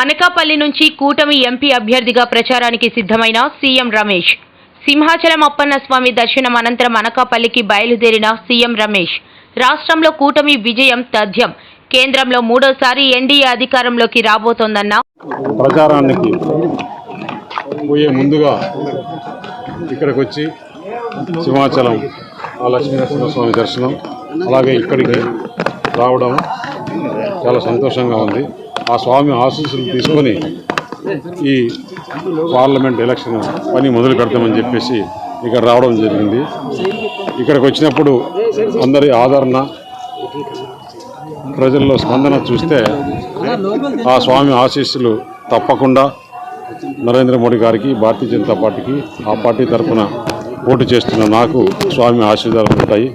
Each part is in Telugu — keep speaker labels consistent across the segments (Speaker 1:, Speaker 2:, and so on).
Speaker 1: అనకాపల్లి నుంచి కూటమి ఎంపీ అభ్యర్థిగా ప్రచారానికి సిద్ధమైన సీఎం రమేష్. సింహాచలం అప్పన్న స్వామి దర్శనం అనంతరం అనకాపల్లికి బయలుదేరిన సీఎం రమేష్. రాష్ట్రంలో కూటమి విజయం తథ్యం. కేంద్రంలో మూడోసారి ఎన్డీఏ అధికారంలోకి రాబోతోందన్న
Speaker 2: ప్రచారానికి పోయే ముందుగా ఇక్కడికి వచ్చి సింహాచలం ఆ లక్ష్మీనరసింహస్వామి దర్శనం అలాగే ఇక్కడికి రావడం చాలా సంతోషంగా ఉంది. ఆ స్వామి ఆశీస్సులు తీసుకొని ఈ పార్లమెంట్ ఎలక్షన్ పని మొదలు పెడతామని చెప్పేసి ఇక్కడ రావడం జరిగింది. ఇక్కడికి వచ్చినప్పుడు అందరి ఆదరణ ప్రజల్లో స్పందన చూస్తే ఆ స్వామి ఆశీస్సులు తప్పకుండా నరేంద్ర మోడీ గారికి భారతీయ జనతా పార్టీకి ఆ పార్టీ తరఫున పోటీ చేస్తున్న నాకు స్వామి ఆశీర్వాదాలు ఉంటాయి.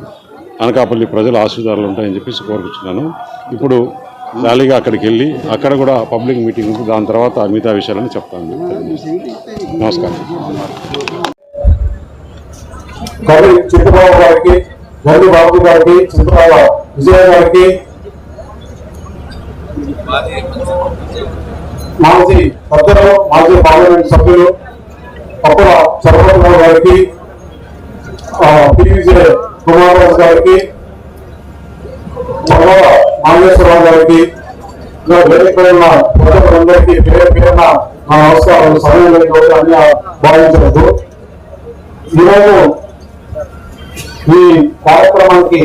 Speaker 2: అనకాపల్లి ప్రజల ఆశీర్వాదాలు ఉంటాయని చెప్పేసి కోరుకుంటున్నాను ఇప్పుడు ర్యాలీగా అక్కడికి వెళ్ళి అక్కడ కూడా పబ్లిక్ మీటింగ్ ఉంది. దాని తర్వాత మిగతా విషయాలను చెప్తాను. నమస్కారం.
Speaker 3: కవి గారికి గండి బాబు గారికి చింతబాబు విజయ గారికి మాజీ సభ్యులు మాజీ పార్లమెంట్ సభ్యులు అప్పుల చంద్రబాబు గారికి పివిజే కుమారరాజు గారికి నాగేశ్వరరావు గారికి ఉన్న ప్రజలందరికీ పేరు పేరున నా నమస్కారాలు సమయం లేకపోతే అన్ని ఈరోజు ఈ కార్యక్రమానికి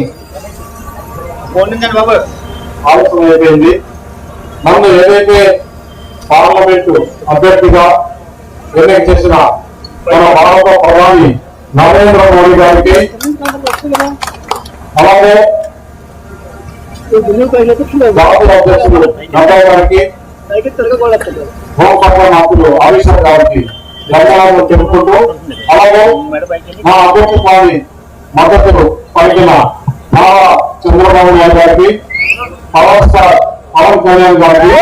Speaker 3: ఆలస్యం అయిపోయింది. నన్ను ఏదైతే పార్లమెంటు అభ్యర్థిగా ఎన్నిక చేసిన మన భారత ప్రధాని నరేంద్ర మోడీ గారికి అలాగే అమిత్ షా గారికి ధన్యవాదాలు తెలుపుకుంటూ అలాగే మా అభ్యర్థి స్వామి మద్దతు పలికిన చంద్రబాబు నాయుడు గారికి పవన్ స్టార్ పవన్ కళ్యాణ్ గారికి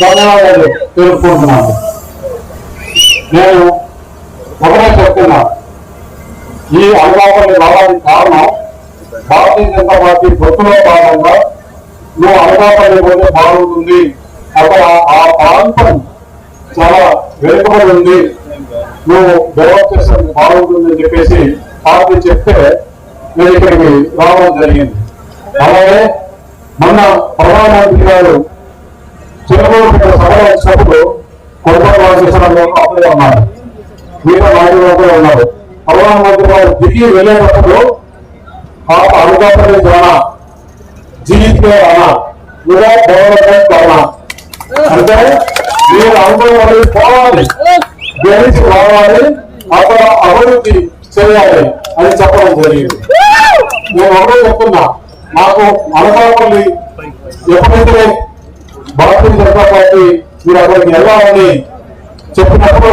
Speaker 3: ధన్యవాదాలు తెలుపుకుంటున్నాను నేను ఒకటే చెప్తున్నా ఈ అనకాపల్లి రావడానికి కారణం భారతీయ జనతా పార్టీ పొత్తులో భాగంగా నువ్వు అనకాపల్లి పోతే బాగుంటుంది. అక్కడ ఆ ప్రాంతం చాలా వెనుకబడి ఉంది. నువ్వు డెవలప్ చేస్తే బాగుంటుంది అని చెప్పేసి పార్టీ చెప్తే నేను ఇక్కడికి రావడం జరిగింది. అలాగే మొన్న ప్రధానమంత్రి గారు చంద్రబాబు సభలో వచ్చినప్పుడు కొడుకు రాజేశ్వరరావు అప్పుడే ఉన్నారు. మీరు నాయుడు ఉన్నారు. ప్రధానమంత్రి గారు దిగి వెళ్ళేటప్పుడు ఆ అనుకాపల్లి ద్వారా జీవితే అన్న కూడా డెవలప్మెంట్ కన్నా అంటే మీరు అనుభవం పోవాలి. గెలిచి రావాలి అక్కడ అభివృద్ధి చేయాలి అని చెప్పడం జరిగింది. నేను ఒకటే చెప్తున్నా నాకు అనకాపల్లి ఎప్పుడైతే భారతీయ జనతా పార్టీ మీరు అక్కడికి వెళ్ళాలని చెప్పినప్పుడు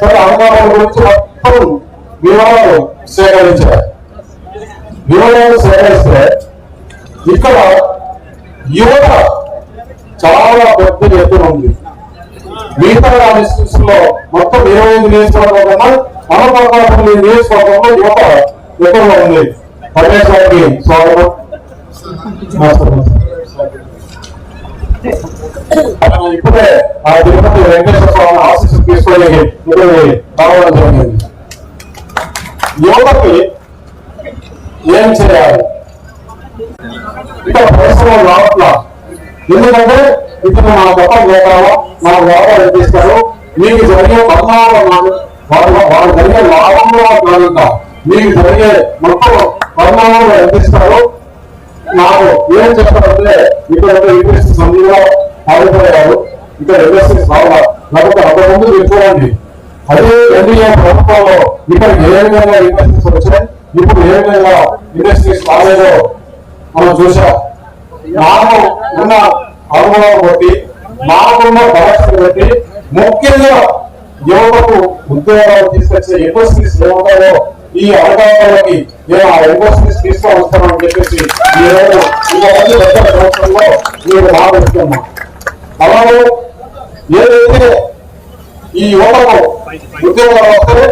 Speaker 3: సరే అనకాపల్లి గురించి మొత్తం వివరాలు సేకరించారు. యువలను సేకరిస్తే ఇక్కడ యువత చాలా పెద్ద ఎత్తున ఉంది. మిగతా డిస్ట్రిక్ట్స్లో మొత్తం ఇరవై ఐదు నియోజకవర్గం కన్నా అనకాపల్లి నియోజకవర్గంలో యువత ఎక్కువగా ఉంది. పటేల్ గారికి స్వాగతం ఇప్పుడే ఆ తిరుపతి వెంకటేశ్వర స్వామి ఆశీస్సు తీసుకొని ఇక్కడ రావడం జరిగింది. ఎందుకంటే ఇప్పుడు మన గొప్ప వ్యాపారం మన వ్యాపారం తీస్తారు మీకు జరిగే పరిణామం వాళ్ళు వాళ్ళు జరిగే లాభంలో కాకుండా మీకు జరిగే మొత్తం పరిణామంలో ఎంతిస్తారు నాకు ఏం చెప్తారంటే ఇక్కడ ఇండస్ట్రీస్ అందులో ఆగిపోయారు ఇక్కడ ఇండస్ట్రీస్ రావాలా లేకపోతే అంతకుముందు మీరు చూడండి అదే ఎన్డీఏ ప్రభుత్వంలో ఇక్కడ ఏ విధంగా ఇండస్ట్రీస్ వచ్చాయి ఇప్పుడు ఏ విధంగా ఇండస్ట్రీస్ రాలేదో మనం చూసాం నాకు ఉన్న అనుభవం బట్టి నాకున్న పరిస్థితి బట్టి ముఖ్యంగా యువతకు ఉద్యోగాలు తీసుకొచ్చే ఇండస్ట్రీస్ ఏముంటాయో ఈ అవకాశాలకి నేను ఆ ఇండస్ట్రీస్ తీసుకొని వస్తానని చెప్పేసి ఈరోజు ఇవన్నీ పెద్ద సంవత్సరంలో నేను భావిస్తున్నాను. అలాగే ఏదైతే ఈ యువతకు ఉద్యోగాలు వస్తాయి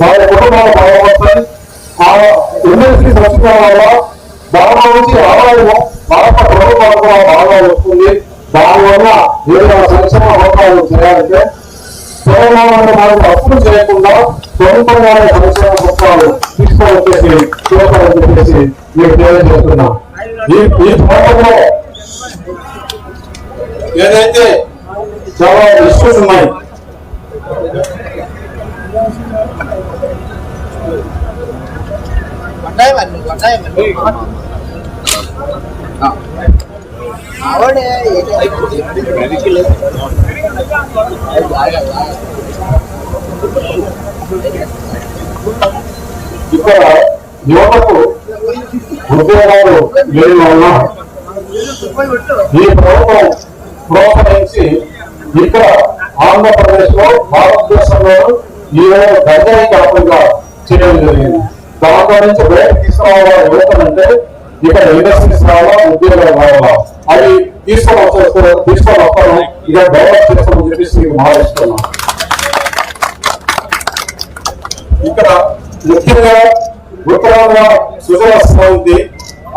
Speaker 3: వాళ్ళ కుటుంబాలు బాగా వస్తాయి. ఆ ఇండస్ట్రీస్ వచ్చిన వల్ల బాగా నుంచి ఆదాయము భారత ప్రభుత్వం కూడా బాగా వస్తుంది. దానివల్ల ఏదైనా సంక్షేమ అవకాశాలు చేయాలంటే తెలంగాణలో అప్పులు చేయకుండా సొంతంగానే సంక్షేమ పథకాలు తీసుకొచ్చేసి చేస్తారని చెప్పేసి మీకు తెలియజేస్తున్నాం ఈ ఈ ప్రాంతంలో ఏదైతే చాలా ఇష్యూస్ ఉన్నాయి
Speaker 4: ఆవిడే
Speaker 3: ఇక్కడ యువతకు ఉద్యోగాలు లేని వల్ల ఈ ప్రభుత్వం ప్రోత్సహించి ఇక్కడ ఆంధ్రప్రదేశ్లో భారతదేశంలో ఈ రోజు గంజాయి కాకుండా చేయడం జరిగింది. దాంట్లో నుంచి బయట తీసుకురావాలా యువతనంటే ఇక్కడ ఇండస్ట్రీస్ రావాలా ఉద్యోగాలు రావాలా. అవి తీసుకొని వచ్చేస్తారు తీసుకొని వస్తాను ఇక డెవలప్ చేస్తామని చెప్పేసి మీకు భావిస్తున్నాం ఇక్కడ ముఖ్యంగా ఉత్తరాంధ్ర సుజల ఉంది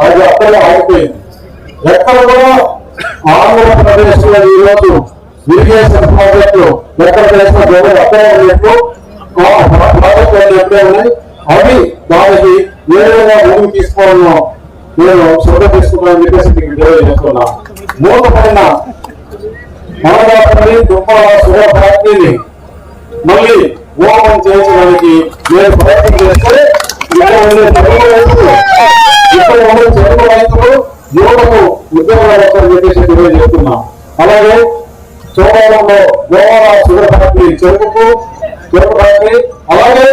Speaker 3: అది అక్కడే ఆగిపోయింది. ఎక్కడ కూడా ఆంధ్రప్రదేశ్లో ఈరోజు ఇరిగేషన్ ప్రాజెక్టు ఎక్కడ చేసిన గొడవ అక్కడ ఉన్నట్టు ప్రాజెక్టు ప్రాజెక్టులు ఎక్కడే ఉన్నాయి అవి దానికి ఏ విధంగా భూమి తీసుకోవాలో నేను శ్రద్ధ తీసుకున్నానని చెప్పేసి మీకు తెలియజేస్తున్నా. మూతపడిన మనదాపల్లి దుప్పాల శుభ మళ్ళీ ఓపెన్ చేయించడానికి నేను ప్రయత్నం చేస్తే ఇక్కడ ఉండే తెలుగు రైతులు ఇక్కడ ఉండే తెలుగు రైతులు యువతకు ఉద్యోగాలు చెప్పేసి తెలియజేస్తున్నా. అలాగే చోడవరంలో గోవాల షుగర్ ఫ్యాక్టరీ చెరుకు ఫ్యాక్టరీ అలాగే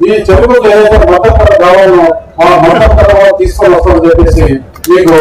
Speaker 3: ఈ చెరుకు ఏదైతే మద్దతు కావాలో ఆ మద్దతు తీసుకొని వస్తామని చెప్పేసి మీకు